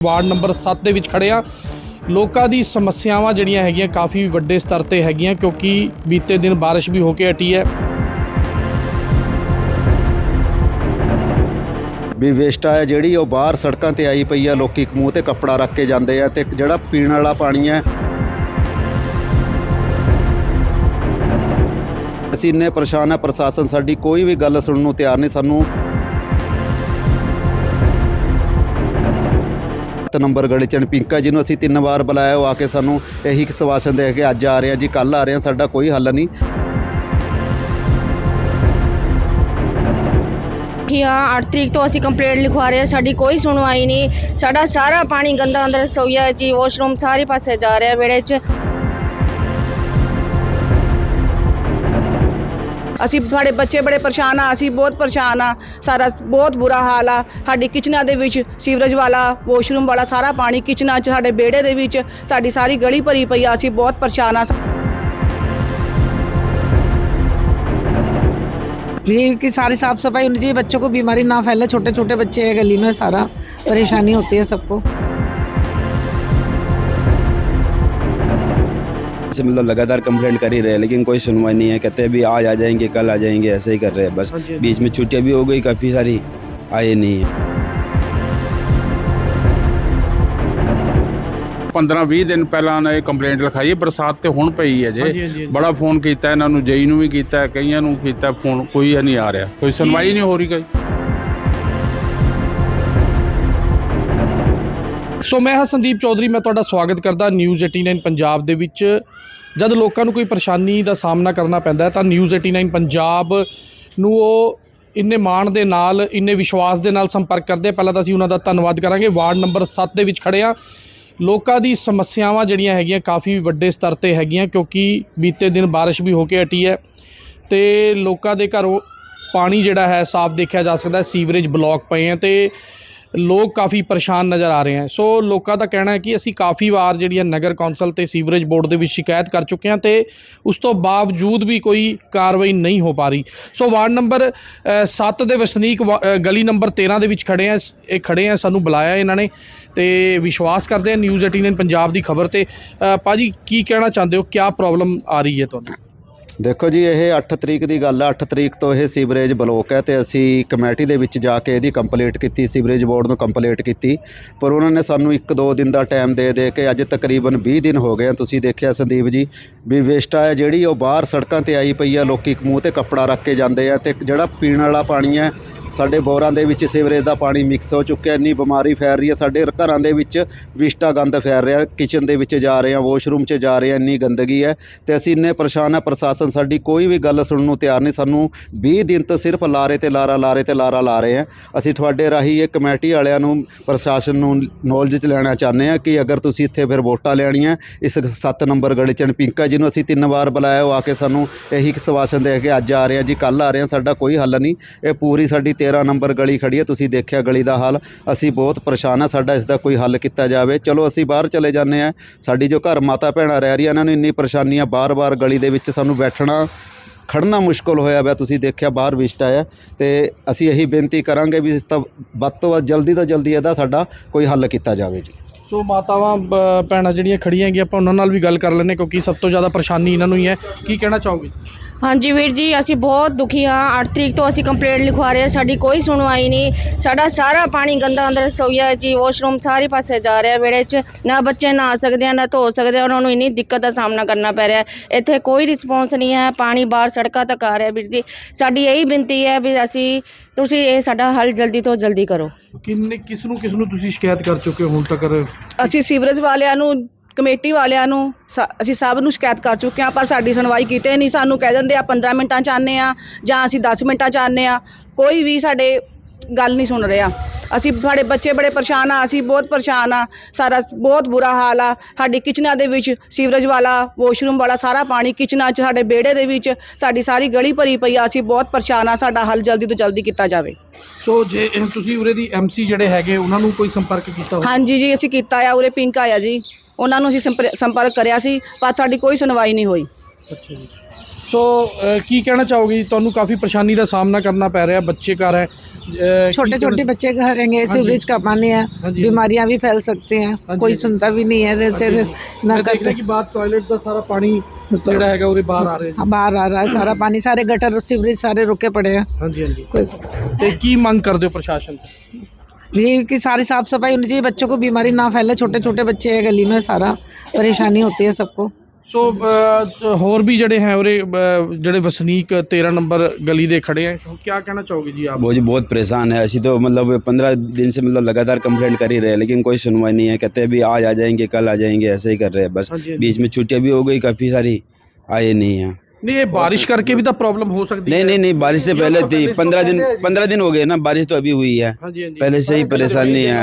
Ward number 7 ਦੇ ਵਿੱਚ ਖੜੇ ਆ। ਲੋਕਾਂ ਦੀ ਸਮੱਸਿਆਵਾਂ ਜਿਹੜੀਆਂ ਹੈਗੀਆਂ ਕਾਫੀ ਵੱਡੇ ਸਤਰ ਤੇ ਹੈਗੀਆਂ ਕਿਉਂਕਿ ਬੀਤੇ ਦਿਨ ਬਾਰਿਸ਼ ਵੀ ਹੋ ਕੇ ਹਟੀ ਹੈ। ਵੀ ਵੇਸਟਾ ਹੈ ਜਿਹੜੀ ਉਹ ਬਾਹਰ ਸੜਕਾਂ ਤੇ ਆਈ ਪਈ ਆ, ਲੋਕੀ ਮੂੰਹ ਤੇ ਕੱਪੜਾ ਰੱਖ ਕੇ ਜਾਂਦੇ ਆ ਤੇ ਜਿਹੜਾ ਪੀਣ ਵਾਲਾ ਪਾਣੀ ਹੈ ਅਸੀਂ ਇੰਨੇ ਪਰੇਸ਼ਾਨ ਆ, ਪ੍ਰਸ਼ਾਸਨ ਸਾਡੀ ਕੋਈ ਵੀ ਗੱਲ ਸੁਣਨ ਨੂੰ ਤਿਆਰ ਨਹੀਂ, ਸਾਨੂੰ ਤੇ ਨੰਬਰ ਗਲੀ ਚਣ ਪਿੰਕਾ ਜਿਹਨੂੰ ਅਸੀਂ ਤਿੰਨ ਵਾਰ ਬੁਲਾਇਆ, ਉਹ ਆ ਕੇ ਸਾਨੂੰ ਇਹੀ ਸਵਾਸ਼ਨ ਦੇ ਕੇ ਅੱਜ ਆ ਰਹੇ ਆ ਜੀ ਕੱਲ ਆ ਰਹੇ ਆ, ਸਾਡਾ ਕੋਈ ਹੱਲ ਨਹੀਂ। ਕਿ ਹਾਂ 8 ਤਰੀਕ ਤੋਂ ਅਸੀਂ ਕੰਪਲੇਂਟ ਲਿਖਵਾ ਰਹੇ ਹਾਂ ਸਾਡੀ ਕੋਈ ਸੁਣਵਾਈ ਨਹੀਂ, ਸਾਡਾ ਸਾਰਾ ਪਾਣੀ ਗੰਦਾ ਅੰਦਰ ਰਸੋਈਆ ਜੀ ਵਾਸ਼ਰੂਮ ਸਾਰੇ ਪਾਸੇ ਜਾ ਰਿਹਾ ਵਿਹੜੇ 'ਚ। ਅਸੀਂ ਸਾਡੇ ਬੱਚੇ ਬੜੇ ਪਰੇਸ਼ਾਨ ਆ ਅਸੀਂ ਬਹੁਤ ਪਰੇਸ਼ਾਨ ਆ ਸਾਰਾ ਬਹੁਤ ਬੁਰਾ ਹਾਲ ਆ ਸਾਡੀ ਕਿਚਨਾਂ ਦੇ ਵਿੱਚ ਸੀਵਰੇਜ ਵਾਲਾ ਵਾਸ਼ਰੂਮ ਵਾਲਾ ਸਾਰਾ ਪਾਣੀ ਕਿਚਨਾਂ 'ਚ ਸਾਡੇ ਵਿਹੜੇ ਦੇ ਵਿੱਚ ਸਾਡੀ ਸਾਰੀ ਗਲੀ ਭਰੀ ਪਈ ਆ ਅਸੀਂ ਬਹੁਤ ਪਰੇਸ਼ਾਨ ਆ ये कि सारी साफ सफाई होनी चाहिए बच्चों को बीमारी ना फैले छोटे छोटे बच्चे हैं गली में सारा परेशानी होती है सबको से मतलब लगातार कंप्लेंट कर ही रहे हैं लेकिन कोई सुनवाई नहीं है कहते हैं भी आज आ जाएंगे कल आ जाएंगे ऐसे ही कर रहे हैं बस बीच में छुट्टियां भी हो गई काफ़ी सारी आए नहीं है 15-20 ਦਿਨ ਪਹਿਲਾਂ ਇਹਨਾਂ ਇਹ ਕੰਪਲੇਂਟ ਲਿਖਾਈ ਹੈ ਬਰਸਾਤ ਤੇ ਹੁਣ ਪਈ ਹੈ ਹਾਂਜੀ, ਹਾਂਜੀ, ਜੇ ਹਾਂਜੀ। ਬੜਾ ਫੋਨ ਕੀਤਾ ਇਹਨਾਂ ਨੂੰ ਜਈ ਨੂੰ ਵੀ ਕੀਤਾ ਕਈਆਂ ਨੂੰ ਕੀਤਾ ਫੋਨ ਕੋਈ ਨਹੀਂ ਆ ਰਿਹਾ ਕੋਈ ਸੁਣਵਾਈ ਨਹੀਂ ਹੋ ਰਹੀ ਕੋਈ ਸੋ ਮੈਂ ਹਾਂ ਸੰਦੀਪ ਚੌਧਰੀ ਮੈਂ ਤੁਹਾਡਾ ਸਵਾਗਤ ਕਰਦਾ ਨਿਊਜ਼ 89 ਪੰਜਾਬ ਦੇ ਵਿੱਚ ਜਦ ਲੋਕਾਂ ਨੂੰ ਕੋਈ ਪਰੇਸ਼ਾਨੀ ਦਾ ਸਾਹਮਣਾ ਕਰਨਾ ਪੈਂਦਾ ਹੈ ਤਾਂ ਨਿਊਜ਼ 89 ਪੰਜਾਬ ਨੂੰ ਉਹ ਇੰਨੇ ਮਾਣ ਦੇ ਨਾਲ, ਇੰਨੇ ਵਿਸ਼ਵਾਸ ਦੇ ਨਾਲ ਸੰਪਰਕ ਕਰਦੇ ਪਹਿਲਾਂ ਤਾਂ ਅਸੀਂ ਉਹਨਾਂ ਦਾ ਧੰਨਵਾਦ ਕਰਾਂਗੇ। ਵਾਰਡ ਨੰਬਰ 7 ਦੇ ਵਿੱਚ ਖੜੇ ਆ ਲੋਕਾਂ ਦੀ ਸਮੱਸਿਆਵਾਂ ਜਿਹੜੀਆਂ ਹੈਗੀਆਂ ਕਾਫੀ ਵੱਡੇ ਸਤਰ ਤੇ ਹੈਗੀਆਂ, ਕਿਉਂਕਿ ਬੀਤੇ ਦਿਨ ਬਾਰਿਸ਼ ਵੀ ਹੋ ਕੇ ਹਟੀ ਹੈ ਤੇ ਲੋਕਾਂ ਦੇ ਘਰੋਂ ਪਾਣੀ ਜਿਹੜਾ ਹੈ ਸਾਫ਼ ਦੇਖਿਆ ਜਾ ਸਕਦਾ ਸੀਵਰੇਜ ਬਲੌਕ ਪਏ ਹੈ ਤੇ ਲੋਕ ਕਾਫੀ ਪਰੇਸ਼ਾਨ ਨਜ਼ਰ ਆ ਰਹੇ ਹਨ ਸੋ ਲੋਕਾਂ ਦਾ ਕਹਿਣਾ ਹੈ ਕਿ ਅਸੀਂ ਕਾਫੀ ਵਾਰ ਜਿਹੜੀ ਹੈ ਨਗਰ ਕੌਂਸਲ ਤੇ ਸੀਵਰੇਜ ਬੋਰਡ ਦੇ ਵਿੱਚ ਸ਼ਿਕਾਇਤ ਕਰ ਚੁੱਕੇ ਹਾਂ ਤੇ ਉਸ ਤੋਂ ਬਾਵਜੂਦ ਵੀ ਕੋਈ ਕਾਰਵਾਈ ਨਹੀਂ ਹੋ ਪਾ ਰਹੀ। ਸੋ ਵਾਰਡ ਨੰਬਰ 7 ਦੇ ਵਸਨੀਕ ਵਾ- ਗਲੀ ਨੰਬਰ 13 ਦੇ ਵਿੱਚ ਖੜੇ ਆ ਇਹ ਖੜੇ ਆ ਸਾਨੂੰ ਬੁਲਾਇਆ ਇਹਨਾਂ ਨੇ ਤੇ ਵਿਸ਼ਵਾਸ ਕਰਦੇ ਆ ਨਿਊਜ਼ 89 ਪੰਜਾਬ ਦੀ ਖਬਰ ਤੇ। ਅ, ਭਾਜੀ ਕੀ ਕਹਿਣਾ ਚਾਹੁੰਦੇ ਹੋ? ਕੀ ਪ੍ਰੋਬਲਮ ਆ ਰਹੀ ਹੈ ਤੁਹਾਨੂੰ? ਦੇਖੋ ਜੀ, ਇਹ 8 ਤਰੀਕ ਦੀ ਗੱਲ ਹੈ 8 ਤਰੀਕ ਤੋਂ ਇਹ ਸੀਵਰੇਜ ਬਲੋਕ ਹੈ ਤੇ ਅਸੀਂ ਕਮੇਟੀ ਦੇ ਵਿੱਚ ਜਾ ਕੇ ਇਹਦੀ ਕੰਪਲੀਟ ਕੀਤੀ, ਸੀਵਰੇਜ ਬੋਰਡ ਨੂੰ ਕੰਪਲੀਟ ਕੀਤੀ। ਪਰ ਉਹਨਾਂ ਨੇ ਸਾਨੂੰ 1-2 ਦਿਨ ਦਾ ਟਾਈਮ ਦੇ ਦੇ ਕੇ ਅੱਜ ਤਕਰੀਬਨ 20 ਦਿਨ ਹੋ ਗਏ ਤੁਸੀਂ ਦੇਖਿਆ ਸੰਦੀਪ ਜੀ ਵੀ ਵੇਸਟਾ ਹੈ ਜਿਹੜੀ ਉਹ ਬਾਹਰ ਸੜਕਾਂ ਤੇ ਆਈ ਪਈ ਆ, ਲੋਕੀ ਮੂੰਹ ਤੇ ਕੱਪੜਾ ਰੱਖ ਕੇ ਜਾਂਦੇ ਆ ਤੇ ਜਿਹੜਾ ਪੀਣ ਵਾਲਾ ਪਾਣੀ ਹੈ ਸਾਡੇ ਬੋਰਾਂ ਦੇ ਵਿੱਚ ਸੀਵਰੇਜ ਦਾ ਪਾਣੀ ਮਿਕਸ ਹੋ ਚੁੱਕਿਆ, ਇੰਨੀ ਬਿਮਾਰੀ ਫੈਲ ਰਹੀ ਹੈ, ਸਾਡੇ ਘਰਾਂ ਦੇ ਵਿੱਚ ਵਿਸ਼ਟਾ ਗੰਦ ਫੈਲ ਰਿਹਾ ਕਿਚਨ ਦੇ ਵਿੱਚ ਜਾ ਰਹੇ ਆ ਵਾਸ਼ਰੂਮ 'ਚ ਜਾ ਰਹੇ ਆ ਇੰਨੀ ਗੰਦਗੀ ਹੈ ਤੇ ਅਸੀਂ ਇੰਨੇ ਪਰੇਸ਼ਾਨ ਆ ਪ੍ਰਸ਼ਾਸਨ ਸਾਡੀ ਕੋਈ ਵੀ ਗੱਲ ਸੁਣਨ ਨੂੰ ਤਿਆਰ ਨਹੀਂ, ਸਾਨੂੰ 20 ਦਿਨ ਤੋਂ ਸਿਰਫ ਲਾਰੇ ਤੇ ਲਾਰਾ, ਲਾਰੇ ਤੇ ਲਾਰਾ ਲਾ ਰਹੇ ਆ ਅਸੀਂ ਤੁਹਾਡੇ ਰਾਹੀਂ ਇਹ ਕਮੇਟੀ ਵਾਲਿਆਂ ਨੂੰ, ਪ੍ਰਸ਼ਾਸਨ ਨੂੰ ਨੌਲੇਜ 'ਚ ਲੈਣਾ ਚਾਹੁੰਦੇ ਆ ਕਿ ਅਗਰ ਤੁਸੀਂ ਇੱਥੇ ਫਿਰ ਵੋਟਾਂ ਲੈਣੀਆਂ, ਇਸ 7 ਨੰਬਰ ਗਲੀ ਚਣ ਪਿੰਕਾ ਜਿਹਨੂੰ ਅਸੀਂ ਤਿੰਨ ਵਾਰ ਬੁਲਾਇਆ, ਉਹ ਆ ਕੇ ਸਾਨੂੰ ਇਹੀ ਸਵਾਸ਼ਨ ਦੇ ਕੇ ਅੱਜ ਆ ਰਹੇ ਆ ਜੀ ਕੱਲ ਆ ਰਹੇ ਆ ਸਾਡਾ ਕੋਈ ਹੱਲ ਨਹੀਂ, ਇਹ ਪੂਰੀ ਸਾਡੀ 13 ਨੰਬਰ ਗਲੀ ਖੜੀ ਹੈ, ਤੁਸੀਂ ਦੇਖਿਆ ਗਲੀ ਦਾ ਹਾਲ। ਅਸੀਂ ਬਹੁਤ ਪਰੇਸ਼ਾਨ ਆ ਸਾਡਾ ਇਸ ਦਾ ਕੋਈ ਹੱਲ ਕੀਤਾ ਜਾਵੇ। ਚਲੋ, ਅਸੀਂ ਬਾਹਰ ਚਲੇ ਜਾਂਦੇ ਆ ਸਾਡੀ ਜੋ ਘਰ ਮਾਤਾ ਭੈਣਾਂ ਰਹਿ ਰਹੀਆਂ ਇਹਨਾਂ ਨੂੰ ਇੰਨੀ ਪਰੇਸ਼ਾਨੀ ਆ, ਬਾਰ-ਬਾਰ ਗਲੀ ਦੇ ਵਿੱਚ ਸਾਨੂੰ ਬੈਠਣਾ ਖੜਨਾ ਮੁਸ਼ਕਲ ਹੋਇਆ ਵਾ ਤੁਸੀਂ ਦੇਖਿਆ ਬਾਹਰ ਵਿਸ਼ਟ ਆਇਆ। ਤੇ ਅਸੀਂ ਇਹੀ ਬੇਨਤੀ ਕਰਾਂਗੇ ਵੀ ਇਸ ਤਾਂ ਵੱਧ ਤੋਂ ਵੱਧ ਜਲਦੀ ਤੋਂ ਜਲਦੀ ਇਹਦਾ ਸਾਡਾ ਕੋਈ ਹੱਲ ਕੀਤਾ ਜਾਵੇ ਜੀ। ਸੋ ਮਾਤਾਵਾਂ ਭੈਣਾਂ ਜਿਹੜੀਆਂ ਖੜੀਆਂ ਹੈਗੀਆਂ, ਆਪਾਂ ਉਹਨਾਂ ਨਾਲ ਵੀ ਗੱਲ ਕਰ ਲੈਂਦੇ ਕਿਉਂਕਿ ਸਭ ਤੋਂ ਜ਼ਿਆਦਾ ਪਰੇਸ਼ਾਨੀ ਇਹਨਾਂ ਨੂੰ ਹੀ ਹੈ। ਕੀ ਕਹਿਣਾ ਚਾਹੋਗੇ? ਹਾਂਜੀ ਵੀਰ ਜੀ, ਅਸੀਂ ਬਹੁਤ ਦੁਖੀ ਹਾਂ। 8 ਤਰੀਕ ਤੋਂ ਅਸੀਂ ਕੰਪਲੇਂਟ ਲਿਖਵਾ ਰਹੇ ਹਾਂ। ਸਾਡੀ ਕੋਈ ਸੁਣਵਾਈ ਨਹੀਂ। ਸਾਡਾ ਸਾਰਾ ਪਾਣੀ ਗੰਦਾ ਅੰਦਰ ਰਸੋਈਆ ਜੀ। ਵਾਸ਼ਰੂਮ ਸਾਰੇ ਪਾਸੇ ਜਾ ਰਿਹਾ ਵਿਹੜੇ 'ਚ ਨਾ ਬੱਚੇ ਨਹਾ ਸਕਦੇ ਆ, ਨਾ ਧੋ ਸਕਦੇ ਆ। ਉਹਨਾਂ ਨੂੰ ਇੰਨੀ ਦਿੱਕਤ ਦਾ ਸਾਹਮਣਾ ਕਰਨਾ ਪੈ ਰਿਹਾ ਇੱਥੇ ਕੋਈ ਰਿਸਪੌਂਸ ਨਹੀਂ ਹੈ। ਪਾਣੀ ਬਾਹਰ ਸੜਕਾਂ ਤੱਕ ਆ ਰਿਹਾ ਵੀਰ ਜੀ। ਸਾਡੀ ਇਹੀ ਬੇਨਤੀ ਹੈ ਵੀ ਅਸੀਂ, ਤੁਸੀਂ ਇਹ ਸਾਡਾ ਹੱਲ ਜਲਦੀ ਤੋਂ ਜਲਦੀ ਕਰੋ। ਕਿੰਨੇ ਕਿਸ ਨੂੰ ਕਿਸ ਨੂੰ ਤੁਸੀਂ ਸ਼ਿਕਾਇਤ ਕਰ ਚੁੱਕੇ ਹੋ ਹੁਣ ਤੱਕ? ਅਸੀਂ ਸੀਵਰੇਜ ਵਾਲਿਆਂ ਨੂੰ, ਕਮੇਟੀ ਵਾਲਿਆਂ ਨੂੰ ਸ- ਅਸੀਂ ਸਭ ਨੂੰ ਸ਼ਿਕਾਇਤ ਕਰ ਚੁੱਕੇ ਹਾਂ, ਪਰ ਸਾਡੀ ਸੁਣਵਾਈ ਕੀਤੇ ਨਹੀਂ। ਸਾਨੂੰ ਕਹਿ ਦਿੰਦੇ ਆ 15 ਮਿੰਟਾਂ ਚ ਆਉਂਦੇ ਆ ਜਾਂ ਅਸੀਂ 10 ਮਿੰਟਾਂ ਚ ਆਉਂਦੇ ਆ ਕੋਈ ਵੀ ਸਾਡੇ ਗੱਲ ਨਹੀਂ ਸੁਣ ਰਿਹਾ। ਅਸੀਂ ਸਾਡੇ ਬੱਚੇ ਬੜੇ ਪਰੇਸ਼ਾਨ ਆ ਅਸੀਂ ਬਹੁਤ ਪਰੇਸ਼ਾਨ ਆ। ਸਾਰਾ ਬਹੁਤ ਬੁਰਾ ਹਾਲ ਆ। ਸਾਡੀ ਕਿਚਨਾਂ ਦੇ ਵਿੱਚ ਸੀਵਰੇਜ ਵਾਲਾ ਵਾਸ਼ਰੂਮ ਵਾਲਾ ਸਾਰਾ ਪਾਣੀ ਕਿਚਨਾਂ 'ਚ ਸਾਡੇ ਵਿਹੜੇ ਦੇ ਵਿੱਚ ਸਾਡੀ ਸਾਰੀ ਗਲੀ ਭਰੀ ਪਈ ਆ। ਅਸੀਂ ਬਹੁਤ ਪਰੇਸ਼ਾਨ ਆ ਸਾਡਾ ਹੱਲ ਜਲਦੀ ਤੋਂ ਜਲਦੀ ਕੀਤਾ ਜਾਵੇ। ਸੋ ਜੇ ਇਹ ਤੁਸੀਂ ਉਰੇ ਦੀ ਐਮਸੀ ਜਿਹੜੇ ਹੈਗੇ ਉਹਨਾਂ ਨੂੰ ਕੋਈ ਸੰਪਰਕ ਕੀਤਾ ਹੋਵੇ? ਹਾਂਜੀ ਜੀ ਅਸੀਂ ਕੀਤਾ ਆ ਉਰੇ ਪਿੰਕ ਆਇਆ ਜੀ। ਉਹਨਾਂ ਨੂੰ ਅਸੀਂ ਸੰਪਰ- ਸੰਪਰਕ ਕਰਿਆ ਸੀ ਪਰ ਸਾਡੀ ਕੋਈ ਸੁਣਵਾਈ ਨਹੀਂ ਹੋਈ। ਅੱਛਾ ਜੀ। ਸੋ ਅ, ਕੀ ਕਹਿਣਾ ਚਾਹੋਗੇ ਜੀ? ਤੁਹਾਨੂੰ ਕਾਫੀ ਪਰੇਸ਼ਾਨੀ ਦਾ ਸਾਹਮਣਾ ਕਰਨਾ ਪੈ ਰਿਹਾ ਬੱਚੇ ਘਰ ਹੈ ਅਹ, छोटे ਕੀ छोटे बच्चे घर रहेंगे सीवरेज का पानी है हाँ जी। बीमारियां भी फैल सकती हैं हाँ जी, कोई हाँ जी। सुनता भी नहीं है जैसे ਮੈਂ ना ਦੇਖ ਰਿਹਾ करते ਕਿ ਬਾਹਰ ਟਾਇਲਟ ਦਾ ਸਾਰਾ ਪਾਣੀ ਜਿਹੜਾ ਹੈਗਾ ਉਹਦੇ ਬਾਹਰ ਆ ਰਿਹਾ हाँ, बाहर आ रहा है सारा पानी सारे गटर और सीवरेज सारे रुके पड़े हैं ਹਾਂਜੀ ਹਾਂਜੀ कोई ਤੇ ਕੀ ਮੰਗ ਕਰਦੇ ਹੋ ਪ੍ਰਸ਼ਾਸਨ ਤੋਂ? ये कि सारी साफ सफाई होनी चाहिए बच्चों को बीमारी ना फैले छोटे छोटे बच्चे हैं गली में सारा परेशानी होती है सबको ਸੋ ਅ, ਹੋਰ ਵੀ ਜਿਹੜੇ ਹੈ ਉਰੇ ਅ, ਜਿਹੜੇ ਵਸਨੀਕ 13 ਨੰਬਰ ਗਲੀ ਦੇ ਖੜੇ ਹੈ ਕੀ ਕਹਿਣਾ ਚਾਹੋਗੇ ਜੀ ਆਪ वो जी बहुत परेशान है ऐसी तो मतलब पंद्रह दिन से मतलब लगातार कंप्लेंट कर ही रहे हैं लेकिन कोई सुनवाई नहीं है कहते हैं भी आज आ जाएंगे कल आ जाएंगे ऐसे ही कर रहे हैं बस हाँ जी, हाँ जी। बीच में छुट्टियां भी हो गई काफ़ी सारी आए नहीं हैं ਨਹੀਂ ਇਹ ਬਾਰਿਸ਼ ਕਰਕੇ ਵੀ ਤਾਂ ਪ੍ਰੋਬਲਮ ਹੋ ਸਕਦੀ नहीं ਹੈ नहीं नहीं बारिश से पहले थी पंद्रह दिन पंद्रह दिन हो गए ना बारिश तो अभी हुई है ਹਾਂਜੀ ਹਾਂਜੀ पहले से ही परेशानी है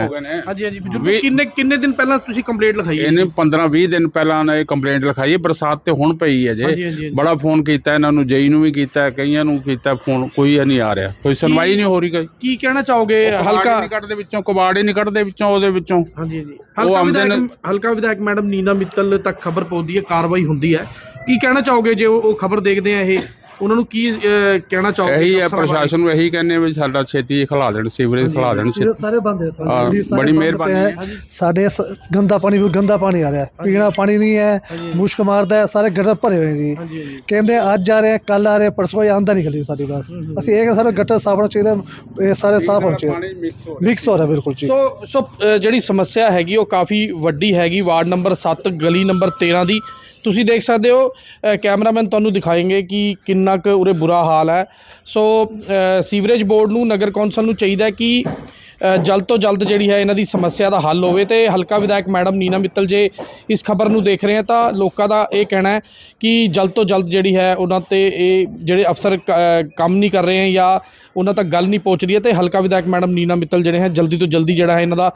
ਹਾਂਜੀ ਹਾਂਜੀ ਬਜ਼ੁਰਗ ਕਿੰਨੇ ਕਿੰਨੇ ਦਿਨ ਪਹਿਲਾਂ ਤੁਸੀਂ ਕੰਪਲੇਂਟ ਲਿਖਾਈ ਹੈ ਇਹਨੇ 15 20 ਦਿਨ ਪਹਿਲਾਂ ਨੇ ਕੰਪਲੇਂਟ ਲਿਖਾਈ ਹੈ ਬਰਸਾਤ ਤੇ ਹੁਣ ਪਈ ਹੈ ਹਾਂਜੀ, ਹਾਂਜੀ, ਜੇ ਹਾਂਜੀ। ਬੜਾ ਫੋਨ ਕੀਤਾ ਇਹਨਾਂ ਨੂੰ ਜਈ ਨੂੰ ਵੀ ਕੀਤਾ ਕਈਆਂ ਨੂੰ ਕੀਤਾ ਫੋਨ ਕੋਈ ਨਹੀਂ ਆ ਰਿਹਾ ਕੋਈ ਸੁਣਵਾਈ ਨਹੀਂ ਹੋ ਰਹੀ ਕੋਈ ਕੀ ਕਹਿਣਾ ਚਾਹੋਗੇ ਹਲਕਾ ਹਲਕਾ ਨਹੀਂ ਕੱਢਦੇ ਵਿੱਚੋਂ ਕਬਾੜ ਹੀ ਨਹੀਂ ਕੱਢਦੇ ਵਿੱਚੋਂ ਉਹਦੇ ਵਿੱਚੋਂ ਹਾਂਜੀ ਹਾਂਜੀ ਉਹ ਹਲਕਾ ਆਮਦਨ- ਵਿਧਾਇਕ ਹਲਕਾ ਵਿਧਾਇਕ ਮੈਡਮ ਨੀਨਾ ਮਿੱਤਲ ਤੱਕ ਖਬਰ ਪਹੁੰਚਦੀ ਹੈ ਕਾਰਵਾਈ ਹੁੰਦੀ ਹੈ ਕੀ ਕਹਿਣਾ ਚਾਹੋਗੇ ਜੇ ਉਹ ਖਬਰ ਦੇਖਦੇ ਆ ਇਹ? ਉਹਨਾਂ ਨੂੰ ਕੀ ਅਹ, ਕਹਿਣਾ ਚਾਹੋਗੇ? ਇਹੀ ਹੈ? ਪ੍ਰਸ਼ਾਸਨ ਨੂੰ ਇਹੀ ਕਹਿੰਦੇ ਵੀ ਸਾਡਾ ਛੇਤੀ ਖਲਾ ਦੇਣ ਸੀਵਰੇਜ ਖਲਾ ਦੇਣ ਛੇਤੀ ਸਾਰੇ ਬੰਦ ਹੈ ਹਾਂ, ਸਾਰੇ ਸਾਰੇ ਬੜੀ ਬੰਦ ਮਿਹਰਬਾਨੀ। ਪਏ ਹੈ। ਸਾਡੇ ਸ- ਗੰਦਾ ਪਾਣੀ ਵੀ ਗੰਦਾ ਪਾਣੀ ਆ ਰਿਹਾ। ਹੈ। ਪੀਣਾ ਪਾਣੀ ਨਹੀਂ ਹੈ ਮੁਸ਼ਕ ਮਾਰਦਾ ਹੈ ਸਾਰੇ ਗਟਰ ਭਰੇ ਹੋਏ ਜੀ। ਹਾਂਜੀ ਹਾਂਜੀ। ਕਹਿੰਦੇ ਅੱਜ ਆ ਰਹੇ ਕੱਲ ਆ ਰਹੇ ਪਰਸੋਂ ਇਹ ਆਂਦਾ ਨਿਕਲੀ ਸਾਡੀ ਬਸ। ਅਸੀਂ ਇਹ ਕਿ ਸਾਡੇ ਗਟਰ ਸਾਫ਼ ਹੋਣਾ ਚਾਹੀਦਾ ਇਹ ਸਾਰੇ ਸਾਫ਼ ਹੋਣੇ ਚਾਹੀਦੇ। ਮਿਕਸ ਹੋ ਮਿਕਸ ਹੋ ਰਿਹਾ ਬਿਲਕੁਲ ਜੀ। ਸੋ ਸੋ ਅ, ਜਿਹੜੀ ਸਮੱਸਿਆ ਹੈਗੀ ਉਹ ਕਾਫੀ ਵੱਡੀ ਹੈਗੀ ਵਾਰਡ ਨੰਬਰ 7 ਗਲੀ ਨੰਬਰ 13 ਦੀ। ਤੁਸੀਂ ਦੇਖ ਸਕਦੇ ਹੋ ਕੈਮਰਾਮੈਨ ਤੁਹਾਨੂੰ ਦਿਖਾਏਗੇ ਕਿ ਕਿੰਨਾ ਕੁ ਉਰੇ ਬੁਰਾ ਹਾਲ ਹੈ। ਸੋ ਸੀਵਰੇਜ ਬੋਰਡ ਨੂੰ, ਨਗਰ ਕੌਂਸਲ ਨੂੰ ਚਾਹੀਦਾ ਕਿ ਜਲਦ ਤੋਂ ਜਲਦ ਜਿਹੜੀ ਹੈ ਇਹਨਾਂ ਦੀ ਸਮੱਸਿਆ ਦਾ ਹੱਲ ਹੋਵੇ ਤੇ ਹਲਕਾ ਵਿਧਾਇਕ ਮੈਡਮ ਨੀਨਾ ਮਿੱਤਲ ਜੇ ਇਸ ਖਬਰ ਨੂੰ ਦੇਖ ਰਹੇ ਹੈ ਤਾਂ ਲੋਕਾਂ ਦਾ ਇਹ ਕਹਿਣਾ ਹੈ ਕਿ ਜਲਦ ਤੋਂ ਜਲਦ ਜਿਹੜੀ ਹੈ ਉਹਨਾਂ ਤੇ ਇਹ ਜਿਹੜੇ ਅਫਸਰ ਕ- ਕੰਮ ਨਹੀਂ ਕਰ ਰਹੇ ਹੈ ਜਾਂ ਉਹਨਾਂ ਤੱਕ ਗੱਲ ਨਹੀਂ ਪਹੁੰਚ ਰਹੀ ਹੈ ਤੇ ਹਲਕਾ ਵਿਧਾਇਕ ਮੈਡਮ ਨੀਨਾ ਮਿੱਤਲ ਜਿਹੜੇ ਹੈ ਜਲਦੀ ਤੋਂ ਜਲਦੀ ਜਿਹੜਾ ਹੈ ਇਹਨਾਂ ਦਾ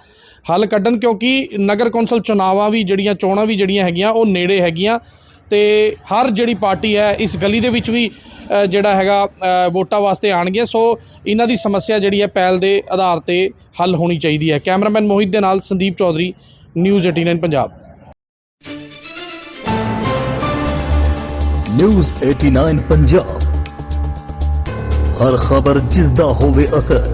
ਹੱਲ ਕੱਢਣ ਕਿਉਂਕਿ ਨਗਰ ਕੌਂਸਲ ਚੁਣਾਵਾਂ ਵੀ ਜਿਹੜੀਆਂ, ਚੋਣਾਂ ਵੀ ਜਿਹੜੀਆਂ ਹੈਗੀਆਂ ਉਹ ਨੇੜੇ ਹੈਗੀਆਂ ਤੇ ਹਰ ਜਿਹੜੀ ਪਾਰਟੀ ਹੈ ਇਸ ਗਲੀ ਦੇ ਵਿੱਚ ਵੀ ਜਿਹੜਾ ਹੈਗਾ ਵੋਟਾਂ ਵਾਸਤੇ ਆਣਗੇ ਸੋ ਇਹਨਾਂ ਦੀ ਸਮੱਸਿਆ ਜਿਹੜੀ ਹੈ, ਪਹਿਲ ਦੇ ਆਧਾਰ ਤੇ ਹੱਲ ਹੋਣੀ ਚਾਹੀਦੀ ਹੈ। ਕੈਮਰਾਮੈਨ ਮੋਹਿਤ ਦੇ ਨਾਲ ਸੰਦੀਪ ਚੌਧਰੀ, ਨਿਊਜ਼ 89 ਪੰਜਾਬ। ਨਿਊਜ਼ 89 ਪੰਜਾਬ। ਹਰ ਖਬਰ ਜਿਸ ਦਾ ਹੋਵੇ ਅਸਰ।